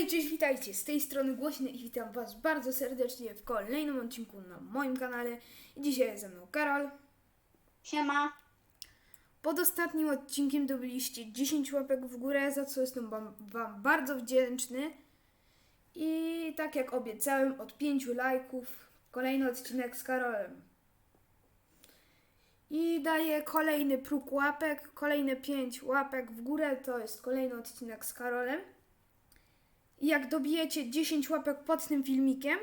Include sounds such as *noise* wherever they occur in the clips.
Hej, cześć, witajcie! Z tej strony Głośny i witam Was bardzo serdecznie w kolejnym odcinku na moim kanale. I dzisiaj jest ze mną Karol. Siema. Pod ostatnim odcinkiem dobyliście 10 łapek w górę, za co jestem wam, wam bardzo wdzięczny. I tak jak obiecałem, od 5 lajków kolejny odcinek z Karolem. I daję kolejny próg łapek, kolejne 5 łapek w górę, to jest kolejny odcinek z Karolem. I jak dobijecie 10 łapek pod tym filmikiem,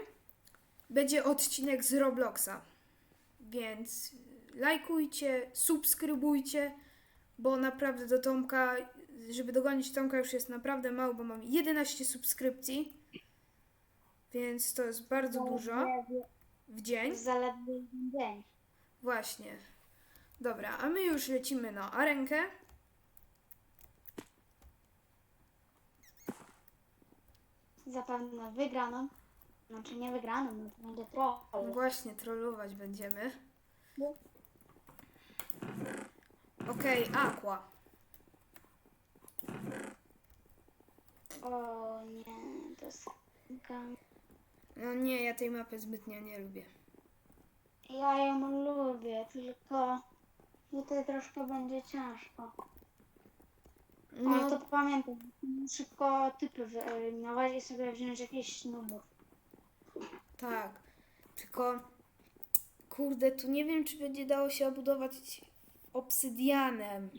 będzie odcinek z Robloxa. Więc lajkujcie, subskrybujcie, bo naprawdę do Tomka, żeby dogonić Tomka już jest naprawdę mało, bo mam 11 subskrypcji. Więc to jest bardzo dużo w dzień. Zaledwie dzień. Właśnie. Dobra, a my już lecimy na arenkę. Zapewne wygraną. Znaczy nie wygraną, no to będzie troll. Właśnie, trollować będziemy. No. Okej, Aqua. O nie, to jest... No nie, ja tej mapy zbytnio nie lubię. Ja ją lubię, tylko tutaj troszkę będzie ciężko. No. No, to pamiętaj, szybko typy wyeliminować i sobie wziąć jakieś nubów. tak. Tylko, kurde, tu nie wiem, czy będzie dało się obudować obsydianem.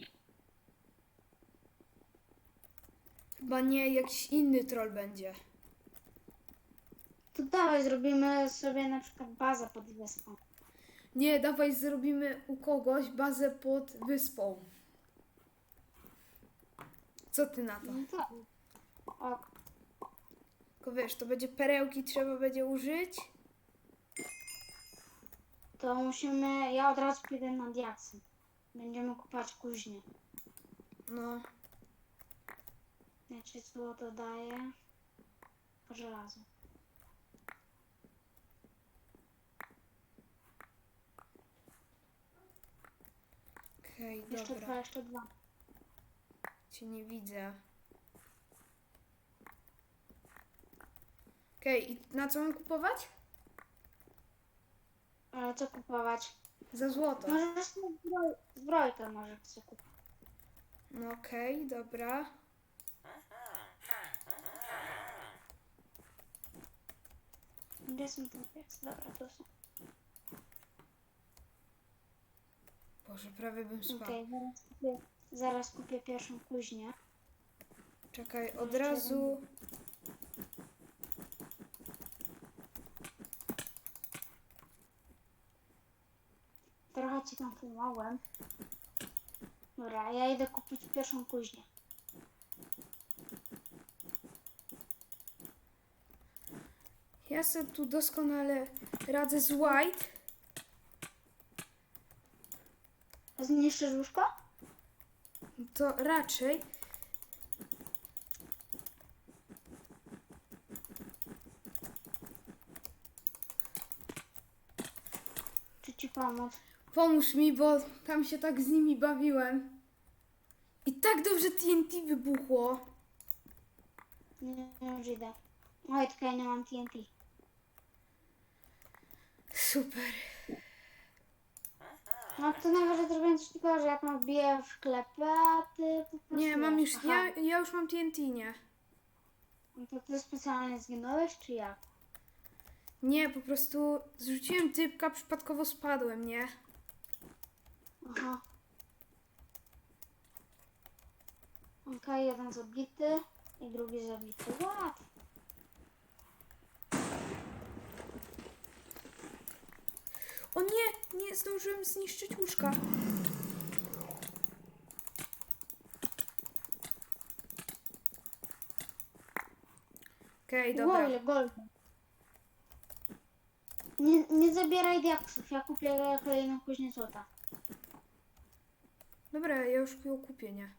Chyba nie, jakiś inny troll będzie. To dawaj, zrobimy sobie na przykład bazę pod wyspą. Nie, dawaj zrobimy u kogoś bazę pod wyspą. Co ty na to? No. O, Tylko wiesz, to będzie perełki, trzeba będzie użyć. to musimy... Ja od razu pójdę na diaksy. Będziemy kupować kuźnię. No, Znaczy złoto daje żelazo. okej, Jeszcze dobra. dwa, jeszcze dwa. Cię nie widzę. Okej, i na co mam kupować? Ale co kupować? Za złoto. Może sobie zbroj, zbrojkę może chcę kupić. No okej, dobra. Gdzie są ten pies? Dobra, to są. Boże, prawie bym spał. Okej, zaraz, kupię, zaraz kupię pierwszą kuźnię. Czekaj, od razu... Trochę ci tam pomogłem. Dobra, ja idę kupić pierwszą kuźnię. Ja sobie tu doskonale radzę z White. Zniszczysz łóżko? To raczej. Czy ci pomóc? Pomóż mi, bo tam się tak z nimi bawiłem. I tak dobrze TNT wybuchło. Nie, nie już idę. Oj, tylko ja nie mam TNT. Super. No to najwyżej zrobię coś takiego, że jak mam biję w a ty po prostu... Nie, mam już. Aha. Ja, ja już mam TNT, nie. No to ty specjalnie zginąłeś, czy jak? Nie, po prostu zrzuciłem typka, przypadkowo spadłem, nie? Aha. Okej, jeden zabity i drugi zabity. Łatwo. O nie, nie zdążyłem zniszczyć łóżka. Okej, Wow, dobra. ile golda. Nie, nie zabieraj diaksów, ja kupię kolejną później złota. Dobra, ja już ją kupię, nie?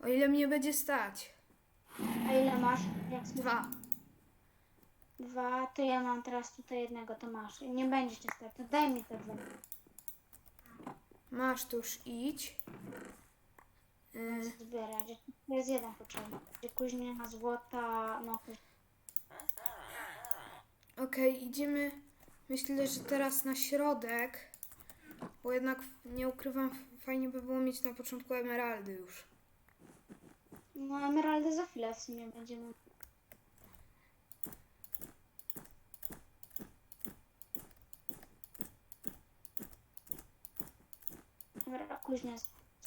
O ile mnie będzie stać? Ile masz? Dwa. Dwa, to ja mam teraz tutaj jednego, to masz. Nie będzie cię stać, to daj mi te dwa. Masz tu już idź. Y, zbierać. To jest jeden potrzebny. Kuźnia, złota, no Okej, idziemy. Myślę, że teraz na środek. Bo jednak nie ukrywam, fajnie by było mieć na początku emeraldy już. No emeraldy za chwilę w sumie będziemy. Dobra, kuźnia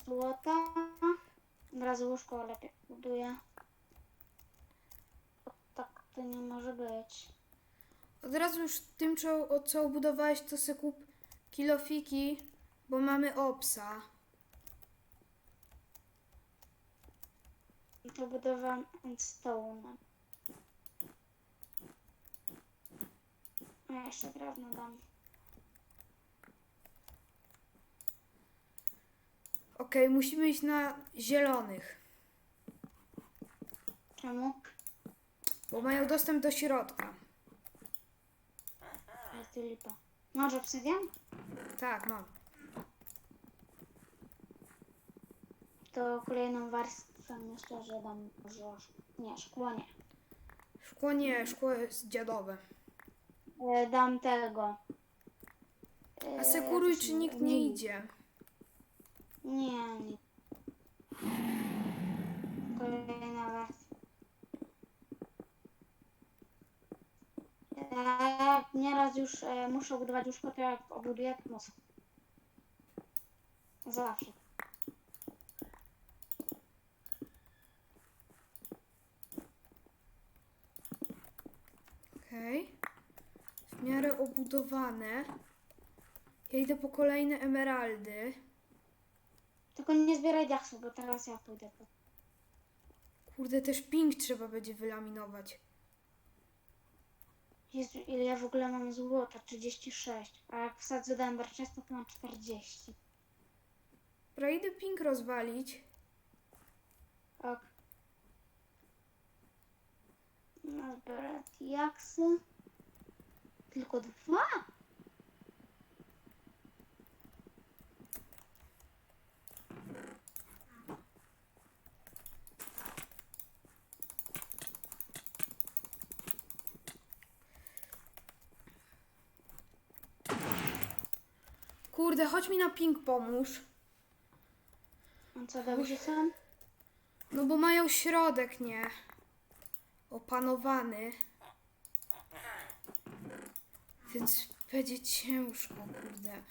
złota. Od razu łóżko lepiej buduję. Tak to nie może być. Od razu już tym, co, co budowałeś, to se kup kilofiki, bo mamy opsa. I to budowałam endstone. A jeszcze drewno dam. Okej, musimy iść na zielonych, Czemu? bo mają dostęp do środka. Ale ty lipa. Masz obsydian? Tak, mam. To kolejną warstwę myślę, że dam może... Nie, szkło nie. Szkło nie, szkło jest dziadowe. E, dam tego. E, Asekuruj, czy nikt nie idzie. Nie, nie. Kolejna warstwa. E, nieraz już e, muszę budować łóżko, to jak obuduję, muszę. Zawsze. Okej. W miarę obudowane. Ja idę po kolejne emeraldy. Tylko nie zbieraj diaksów, bo teraz ja pójdę. po- Kurde, też ping trzeba będzie wylaminować. Jezu, ile ja w ogóle mam złota? 36. A jak wsadzę Ember Chesta, to mam 40. Dobra, idę ping rozwalić. Ok. Zbiorę diaksy. Tylko dwa? Kurde, chodź mi na ping pomóż. A co dobrze są? No bo mają środek, nie? Opanowany. Więc będzie ciężko, kurde.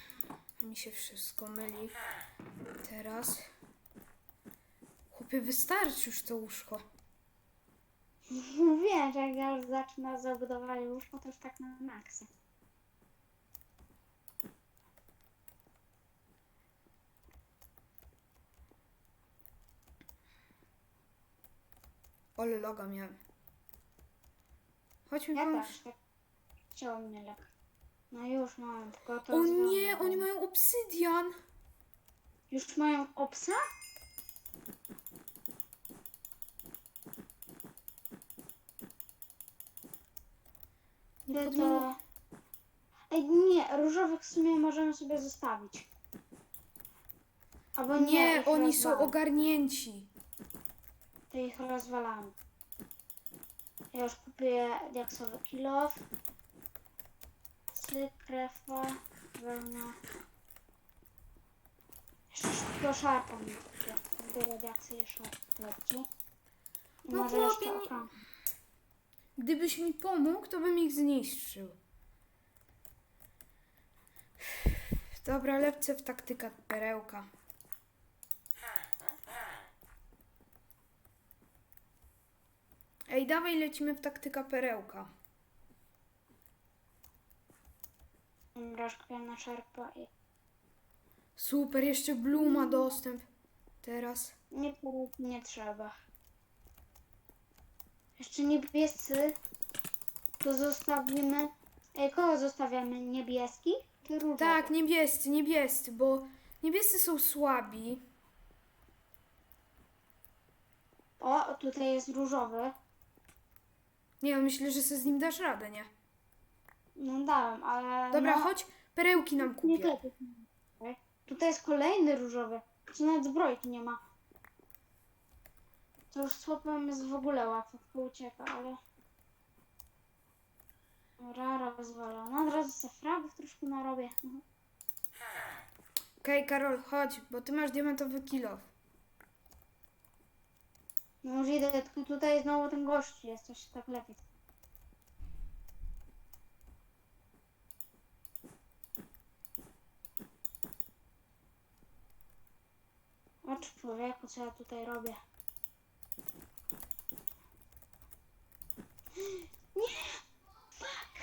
Mi się wszystko myli. Teraz. Chłopie, wystarczy już to łóżko. *laughs* Wiem, że jak ja już zacznę zabudować łóżko, to już tak na maksa. Ole loga miałem. Chodź mi Ja pomóż. Chciało mnie lek. No już mam, tylko to O nie, oni mają obsydian. Już mają obsa? Nie to... Ej, nie, różowych w sumie możemy sobie zostawić. Albo nie, Nie, oni są ogarnięci. To ich rozwalamy. Ja już kupię diaksowy kilof. Cyk, krefa, wełna. Jeszcze szybko szarpa mi kupię. Zbiorę diaksy jeszcze leci. I No może chłopie, jeszcze nie- oka. Gdybyś mi pomógł, to bym ich zniszczył. Dobra, lepce w taktyka perełka. Ej, dawaj lecimy w taktyka perełka. Mrożkę na szarpa i... Super, jeszcze Blue ma dostęp. Teraz. Nie, nie trzeba. Jeszcze niebiescy. To zostawimy... Ej, kogo zostawiamy? Niebieski? Czy różowy? Tak, niebiescy, niebiescy, bo niebiescy są słabi. O, tutaj jest różowy. Nie, no myślę, że sobie z nim dasz radę, nie? No dałem, ale... Dobra, no, chodź, perełki nam Nie kupię. tyle. Tutaj jest kolejny różowy. Czy nawet zbrojki nie ma. To już z chłopem jest w ogóle łatwo, tylko ucieka, ale... Dobra, rozwalona. Od razu se fragów troszkę narobię. Okej, Karol, chodź, bo ty masz diamentowy kilof. Już idę, tylko tutaj znowu ten gościu jest, się tak lepiej. Ocz człowieku, co ja tutaj robię. *gasps* Nie! Fuck!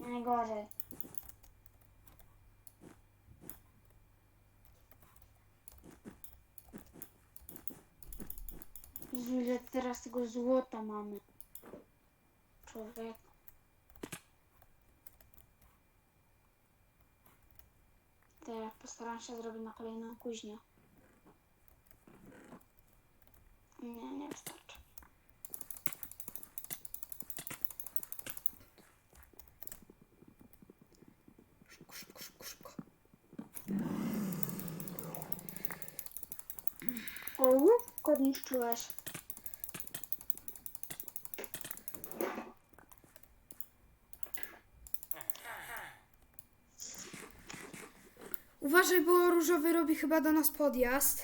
Najgorzej. Ile teraz tego złota mamy. Człowiek. Teraz postaram się zrobić na kolejną kuźnię. Nie, nie wystarczy. Szybko, szybko, szybko, szybko. O, łódko niszczyłeś. Uważaj, bo różowy robi chyba do nas podjazd.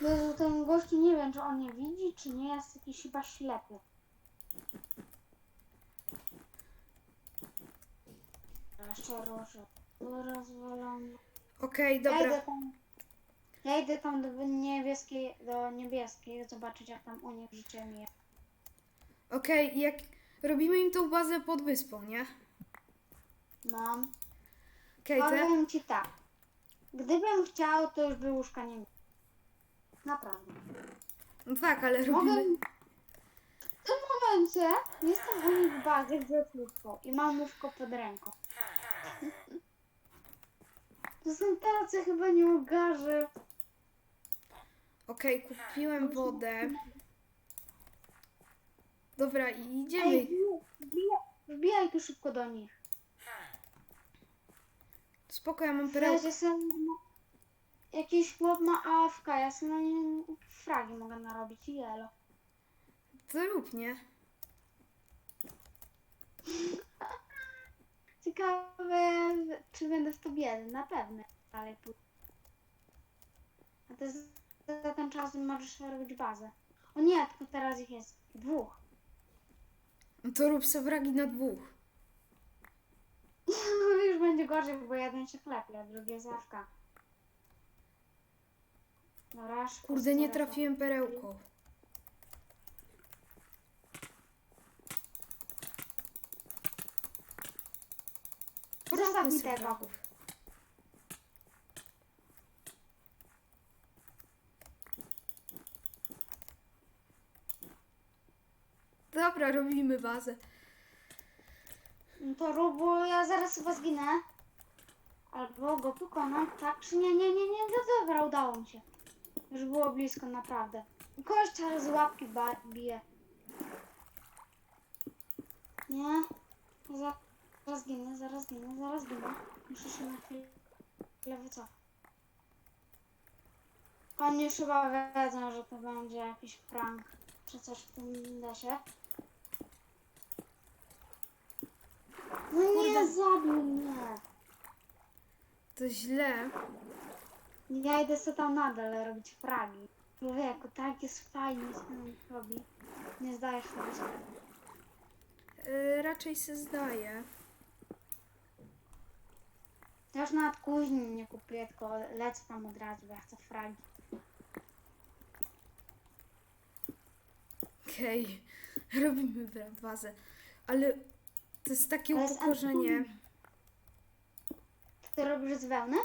Jezu, ten gościu nie wiem, czy on nie widzi, czy nie jest jakiś chyba ślepy. Jeszcze róże. Rozwalone. Okej, Ja idę dobra. tam. Ja idę tam do niebieskiej, do niebieskiej, zobaczyć jak tam u nich życie mija. Okej, jak robimy im tą bazę pod wyspą, nie? To ja- Powiem ci tak. Gdybym chciał, to już by łóżka nie miał. Naprawdę. No tak, ale Mogę... robimy... W tym momencie jestem u nich w bazie, gdzie jest łóżko i mam łóżko pod ręką. *laughs* To są tacy chyba nie ogarze. Okej, kupiłem wodę. Dobra, i Ej, idziemy. wbijaj, wbijaj tu szybko do nich. Spoko, ja mam perełkę. jestem... Jakiś chłop ma AFK, ja sobie na nim fragi mogę narobić i jelo. To rób, nie? *laughs* Ciekawe, czy będę w to biedny, na pewno. Ale A to z- za ten czas możesz robić bazę. O nie, tylko teraz ich jest dwóch. No to rób se wragi na dwóch. *laughs* No już będzie gorzej, bo jeden się klepie, a drugi jest. Dobra, szybko Kurde, nie trafiłem perełką. Zostaw mi sobie tego. Dobra, robimy bazę. No to rób, ja zaraz chyba zginę. Albo go pokonam, tak? Czy nie, nie, nie, nie, no dobra, udało mi się. Już było blisko, naprawdę. Kość ale z łapki bije. Nie? Za- Zaraz ginę, zaraz ginę, zaraz ginę. Muszę się na chwilę wycofać. Oni już chyba wiedzą, że to będzie jakiś prank, czy coś w tym desie. No nie, zabił mnie. To źle. Ja idę sobie tam nadal robić fragi. Człowieku, tak jest fajnie się tam robi. Nie zdajesz sobie sprawy. Yy, raczej się zdaje. Ja już nawet kuźni nie kupuję, tylko lecę tam od razu, bo ja chcę fragi. Okej, *laughs* robimy bra- bazę. Ale to jest takie To jest upokorzenie. Ty robisz z wełny?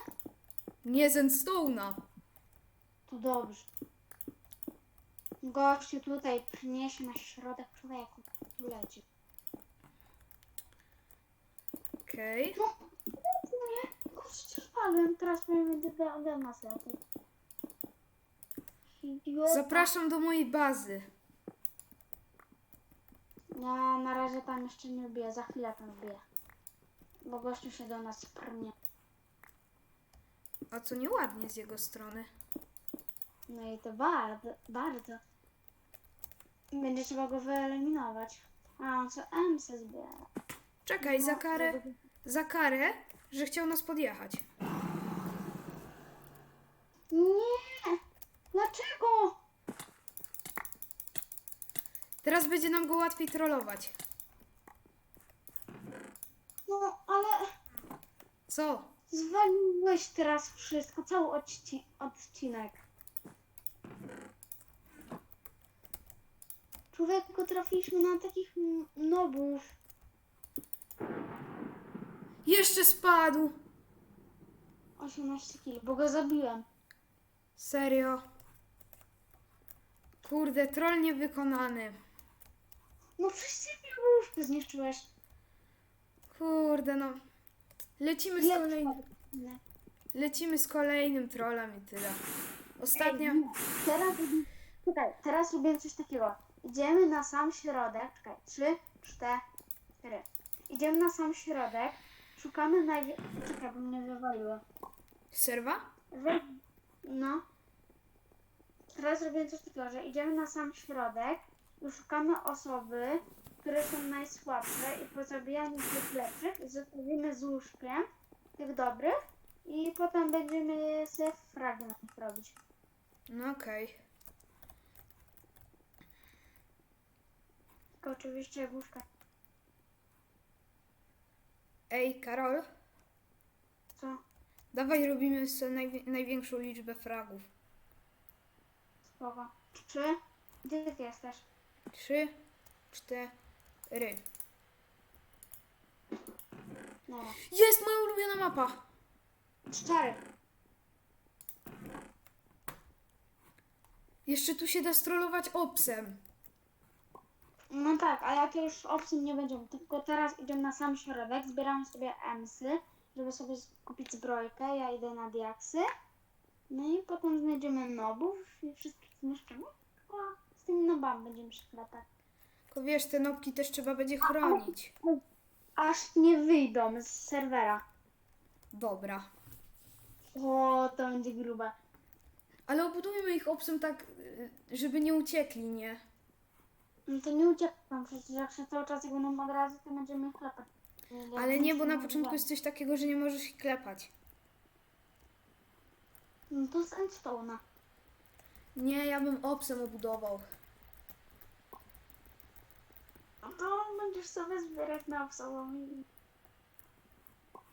Nie z Endstone'a. To dobrze. Gościu tutaj przyniesie na środek człowieku. Tu leci. Okej. No, nie. Gościu spadłem, teraz powinien będzie do nas lepiej. Idiota. Zapraszam do mojej bazy. Ja na razie tam jeszcze nie wbiję, za chwilę tam wbiję. Bo gościu się do nas prnie. A co nieładnie z jego strony. No i to bardzo, bardzo. Będzie trzeba go wyeliminować. A on co M se zbiera. Czekaj, za No, karę, żeby- za karę, że chciał nas podjechać. Nie! Teraz będzie nam go łatwiej trollować. No, ale Co? zwaliłeś teraz wszystko, cały odci- odcinek. Człowieku, trafiliśmy na takich nobów. Jeszcze spadł! 18 kg, bo go zabiłem. Serio? Kurde, troll niewykonany. No przecież mi łóżkę zniszczyłeś. Kurde, no. Lecimy z, kolejnym, lecimy z kolejnym trollem i tyle. Ostatnio... Ej. Teraz, czekaj, teraz robimy coś takiego. Idziemy na sam środek. Czekaj, trzy, cztery. Idziemy na sam środek. Szukamy najwie... Czekaj, bo mnie wywaliło. Serwa? We... No. Teraz robimy coś takiego, że idziemy na sam środek szukamy osoby, które są najsłabsze i po zabijaniu tych lepszych zostawimy z łóżkiem tych dobrych i potem będziemy se fragment robić. No okej. Tylko oczywiście łóżka. Ej, Karol, Co? dawaj robimy sobie najwi- największą liczbę fragów. Spoko. Trzy? Gdzie ty jesteś? Trzy, cztery. Dobra. Jest moja ulubiona mapa! Cztery. Jeszcze tu się da strollować obsem. No tak, a jak już opcji nie będziemy, tylko teraz idziemy na sam środek, zbieramy sobie emsy, żeby sobie kupić zbrojkę, ja idę na diaksy. No i potem znajdziemy nobów i wszystkich zniszczymy. Z tymi nobami będziemy się klepać. Tylko wiesz, te nopki też trzeba będzie chronić. Aż nie wyjdą z serwera. Dobra. O, to będzie grube. Ale obudujmy ich obsem tak, y, żeby nie uciekli, nie? No to nie uciekam, przecież jak się cały czas ich będą od razu, to będziemy ich klepać. Ale nie, bo na początku jest coś takiego, że nie możesz ich klepać. No to z endstone'a. Nie, ja bym obsem obudował. No to będziesz sobie zbierać na osobą i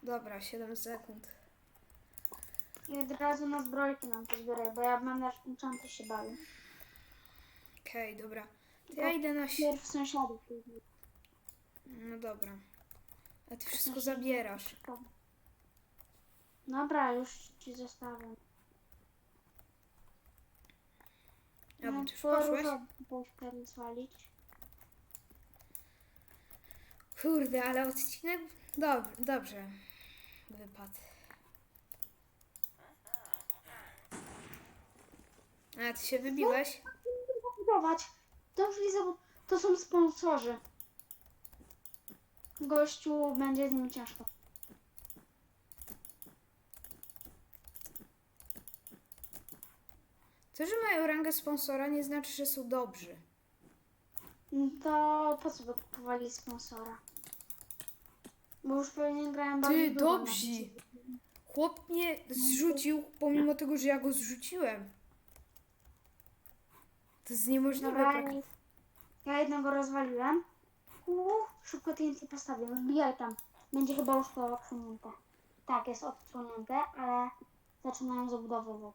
Dobra, 7 sekund. I od razu na zbrojki nam to zbieraj, bo ja będę w enchanty się bawił. Okej, dobra. To ja idę na... si- Pierw sąsiadów. No dobra. A ty wszystko zabierasz. Dobra, już ci zostawiam. A, bo ty już poszłeś? Kurde, ale odcinek... Dob dobrze. Wypadł. A, ty się wybiłeś? Budować. Doszli za... To są sponsorzy. Gościu będzie z nim ciężko. To, że mają rangę sponsora nie znaczy, że są dobrzy. No To po co by kupowali sponsora? Bo już pewnie grałem bardzo Ty, długo na dobrzy! Chłop mnie zrzucił, pomimo tego, że ja go zrzuciłem. To jest niemożliwe. Dobra, prak- ja jednego rozwaliłem. Uuu, szybko TNT postawię, wbijaj tam. Będzie chyba już to odsunięte. Tak, jest odsunięte, ale zaczynają zabudowę.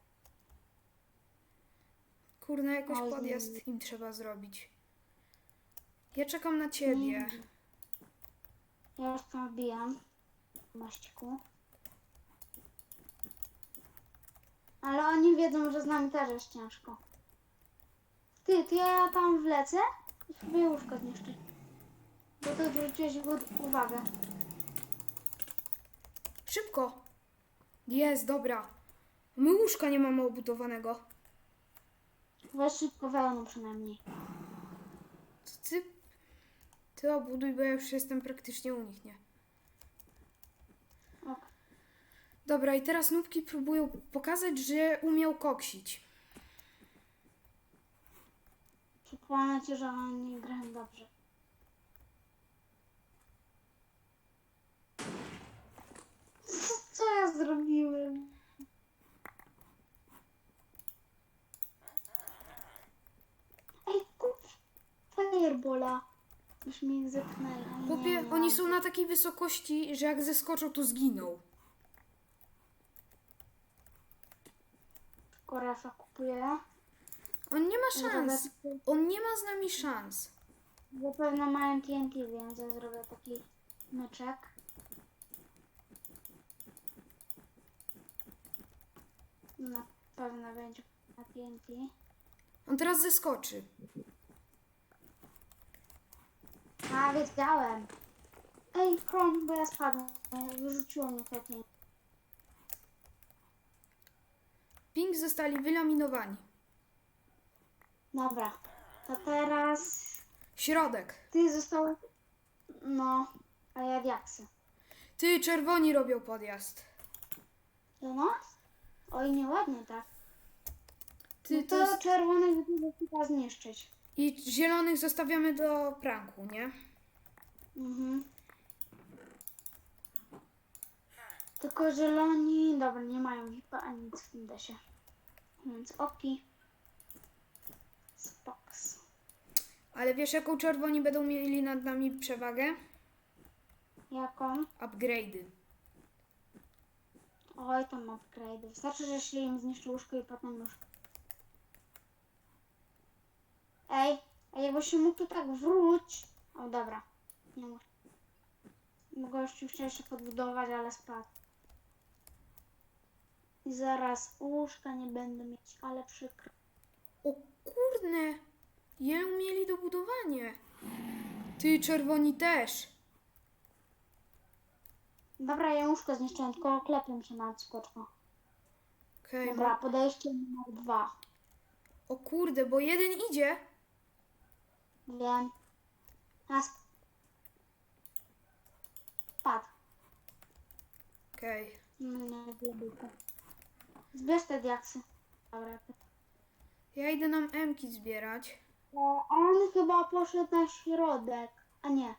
Kurna, jakoś Oj, podjazd im trzeba zrobić. Ja czekam na ciebie. Ja już tam wbijam. Maściku. Ale oni wiedzą, że z nami też jest ciężko. Ty, ty ja tam wlecę i sobie łóżko zniszczę. Bo to zwróciłeś u- uwagę. Szybko! Jest, dobra. My łóżka nie mamy obudowanego. Weź szybko wełną przynajmniej. To ty... Ty obuduj, bo ja już jestem praktycznie u nich, nie? Ok. Dobra, i teraz nubki próbują pokazać, że umiał koksić. Przypomnę ci, że oni grają dobrze. Co ja zrobiłem? Ej, kup Firebola. Już mi ich zepchnęli. a nie, Chłopie, oni są na takiej wysokości, że jak zeskoczą, to zginą. Korefa kupuje. On nie ma szans. On nie ma z nami szans. Zapewne mają TNT, więc ja zrobię taki myczek. Na pewno będzie na TNT. On teraz zeskoczy. A, wiedziałem. Ej, Kron, bo ja spadłem. Wyrzuciło mnie te. Pink zostali wylaminowani. Dobra, to teraz Środek. ty został... No, a ja diaksy. Ty, czerwoni robią podjazd. Do nas? Oj, nieładnie tak. Ty, no to to jest... czerwonych trzeba zniszczyć. I zielonych zostawiamy do pranku, nie? Mhm. Tylko zieloni, dobra, nie mają hipa ani nic w tym desie. Więc opi. Spoks. Ale wiesz, jaką czerwoni będą mieli nad nami przewagę? Jaką? Upgrade'y. Oj, tam upgrade. Wystarczy, że się im zniszczy łóżko i potem już. Ej, a jakbyś się mógł tu tak wróć. O, dobra. Nie muszę. Gościu chciał się podbudować, ale spadł. I zaraz łóżka nie będę mieć, ale przykro. O kurde! Ile mieli do budowania? Ty, czerwoni też. Dobra, ja łóżko zniszczyłem, tylko klepię się na skoczko. Okej, Dobra, podejście numer dwa. O kurde, bo jeden idzie. Wiem. Raz. Spadł. Okej. No nie lubię to. Zbierz te diaksy. Dobra. Ja idę nam emki zbierać. O, on chyba poszedł na środek. A nie.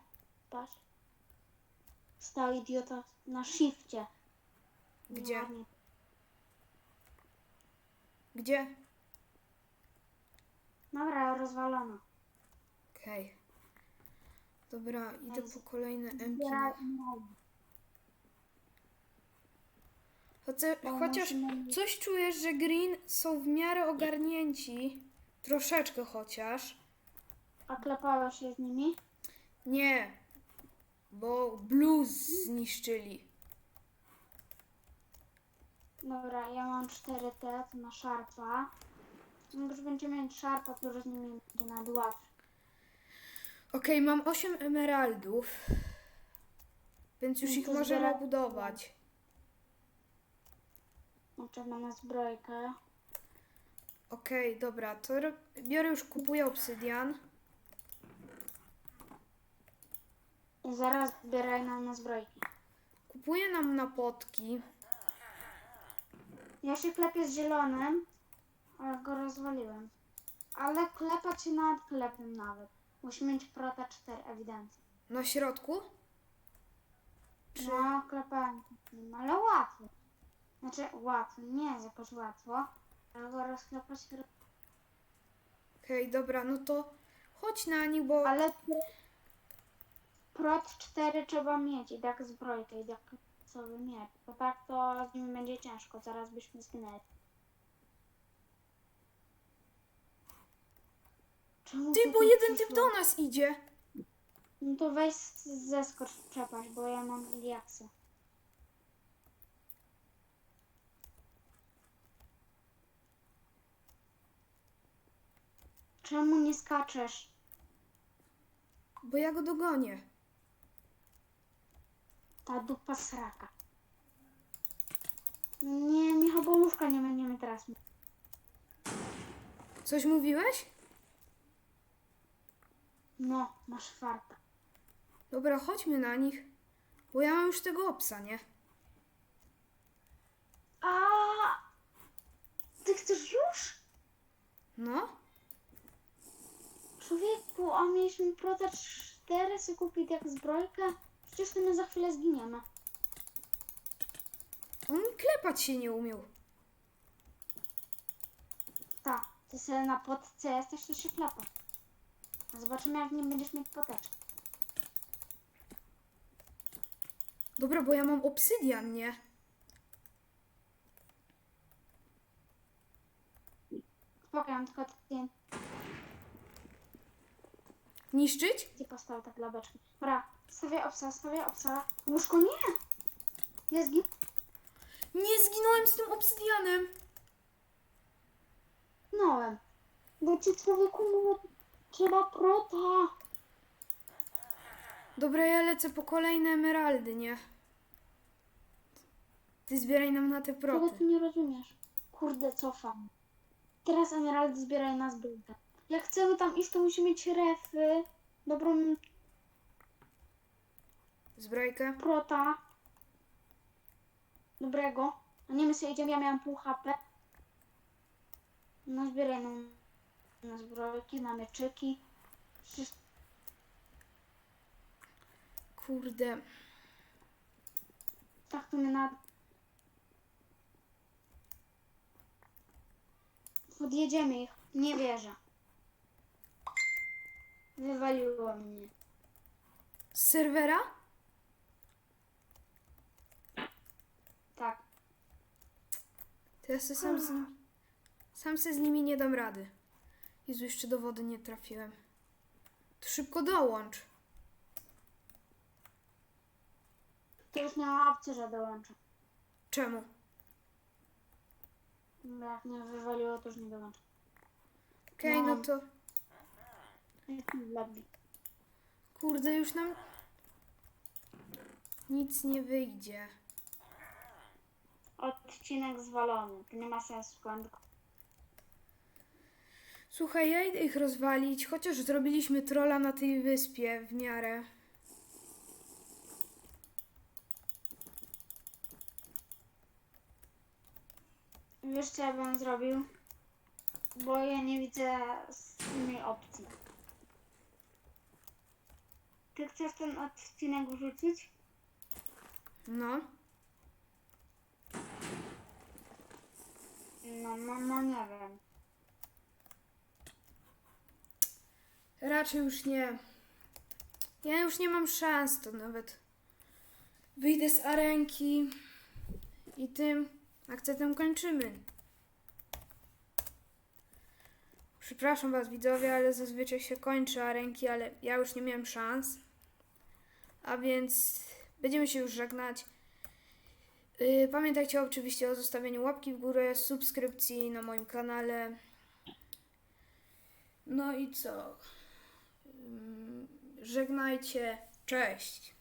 Patrz. Stał idiota na shifcie. Gdzie? Nieładnie. Gdzie? Dobra, rozwalono. Okej. Dobra, idę po kolejne. Choce, Bo chociaż coś czujesz, że green są w miarę ogarnięci. Troszeczkę chociaż. A klepałeś się z nimi? Nie, bo blues zniszczyli. Dobra, ja mam 4 T, to na szarpa. Już będziemy mieć szarpa, już z nimi będzie na łatwiej. Okej, mam 8 emeraldów. Więc już No ich to możemy budować. Potrzeba na zbrojkę. Okej, dobra, to ro- biorę już, kupuję obsydian. I zaraz zbieraj nam na zbrojki. Kupuję nam napotki. Ja się klepię z zielonym, ale go rozwaliłem. Ale klepać się nad klepem nawet. Musi mieć prota 4 ewidentnie. Na środku? Czy... No, klepałem nim, ale łatwo. Znaczy łatwo, nie jest jakoś łatwo. Ale go rozklepać Okej, dobra, no to chodź na nich, bo... Ale pr- prot 4 trzeba mieć i tak zbrojkę i tak sobie mieć. Bo tak to z nimi będzie ciężko, zaraz byśmy zginęli. Czemu Ty, bo tu jeden typ do nas idzie. No to weź zeskocz w przepaść, bo ja mam diaksy. Czemu nie skaczesz? Bo ja go dogonię. Ta dupa sraka. Nie, Michał, bo łóżka nie będziemy teraz mieć. Coś mówiłeś? No, masz farta. Dobra, chodźmy na nich. Bo ja mam już tego obsa, nie? A ty chcesz już? No? Człowieku, a mieliśmy prota 4 sobie kupić jak zbrojkę? Przecież my za chwilę zginiemy. On klepać się nie umiał. Tak, ty sobie na potce jesteś, to się klepa. Zobaczymy jak nie będziesz mieć poteczki. Dobra, bo ja mam obsydian, nie? Spoko, ja mam tylko takie Niszczyć? gdzie postawię tak dla beczki. Dobra, stawię obsa, stawię obsa. Łóżko nie! Nie zginąłem z tym obsydianem. Zginąłem. Bo ci człowieku mówię, trzeba prota. Dobra, ja lecę po kolejne emeraldy, nie? Ty zbieraj nam na te Czego proty. ty nie rozumiesz? Kurde, cofam. Teraz emeraldy zbieraj na zbrojkę. Jak chcemy tam iść, to musimy mieć refy, dobrą Zbrojkę. prota. Dobrego. A nie my sobie idziemy, ja miałam pół HP. No zbieraj nam na zbrojki, na mieczyki. Wszystko. Kurde. Tak to my na... Podjedziemy ich. Nie wierzę. Wywaliło mnie. Z serwera? Tak. To ja se sam z nimi... Sam se z nimi nie dam rady. Jezu, jeszcze do wody nie trafiłem. To szybko dołącz. To już nie ma opcji, że dołączę. Czemu? Bo Jak mnie wywaliło, to już nie dołączę. Okej, no No. to... Jestem. Kurde, już nam... Nic nie wyjdzie. Odcinek zwalony. To nie ma sensu. Kłębko. Słuchaj, ja idę ich rozwalić, chociaż zrobiliśmy trolla na tej wyspie w miarę. Wiesz co ja bym zrobił? Bo ja nie widzę z innej opcji. Ty chcesz ten odcinek wrzucić? No. No, no, no nie wiem. Raczej już nie. Ja już nie mam szans, to nawet wyjdę z arenki i tym akcentem kończymy. Przepraszam Was widzowie, ale zazwyczaj się kończy arenki, ale ja już nie miałem szans. A więc będziemy się już żegnać. Yy, Pamiętajcie oczywiście o zostawieniu łapki w górę, subskrypcji na moim kanale. No i co? Żegnajcie. Cześć.